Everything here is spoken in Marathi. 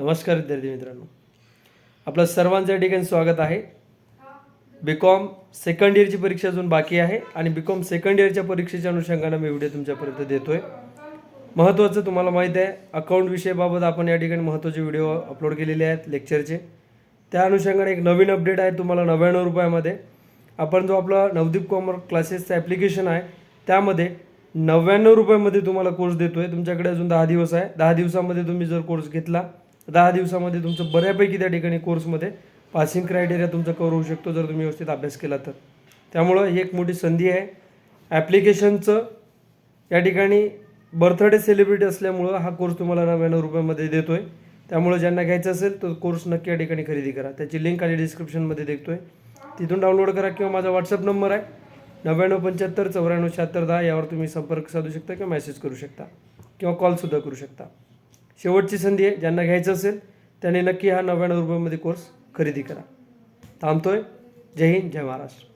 नमस्कार विद्यार्थी मित्रांनो. आपलं सर्वांचं या ठिकाणी स्वागत आहे. बी कॉम सेकंड इयरची परीक्षा अजून बाकी आहे आणि बी कॉम सेकंड इयरच्या परीक्षेच्या अनुषंगानं मी व्हिडिओ तुमच्यापर्यंत देतोय. महत्त्वाचं तुम्हाला माहीत आहे अकाउंट विषयाबाबत आपण या ठिकाणी महत्त्वाचे व्हिडिओ अपलोड केलेले आहेत लेक्चरचे त्या अनुषंगाने एक नवीन अपडेट आहे तुम्हाला नव्याण्णव रुपयामध्ये. आपण जो आपला नवदीप कॉमर्स क्लासेसचं ॲप्लिकेशन आहे त्यामध्ये नव्याण्णव रुपयामध्ये तुम्हाला कोर्स देतोय. तुमच्याकडे अजून दहा दिवस आहे. दहा दिवसामध्ये तुम्ही जर कोर्स घेतला दहा दिवसामध्ये तुमचं बऱ्यापैकी त्या ठिकाणी कोर्समध्ये पासिंग क्रायटेरिया तुमचं कव्हर होऊ शकतो जर तुम्ही व्यवस्थित अभ्यास केला तर. त्यामुळं ही एक मोठी संधी आहे. ॲप्लिकेशनचं या ठिकाणी बर्थडे सेलिब्रिटी असल्यामुळं हा कोर्स तुम्हाला नव्याण्णव रुपयामध्ये देतो आहे त्यामुळं ज्यांना घ्यायचं असेल तर कोर्स नक्की या ठिकाणी खरेदी करा. त्याची लिंक आली डिस्क्रिप्शनमध्ये देतोय तिथून डाउनलोड करा किंवा माझा व्हॉट्सअप नंबर आहे. नव्याण्णव पंच्याहत्तर चौऱ्याण्णव शहात्तर दहा यावर तुम्ही संपर्क साधू शकता किंवा मेसेज करू शकता किंवा कॉलसुद्धा करू शकता. शेवटची संधी आहे ज्यांना घ्यायचं असेल त्यांनी नक्की हा नव्याण्णव रुपयामध्ये कोर्स खरेदी करा. थांबतोय. जय हिंद जय महाराष्ट्र.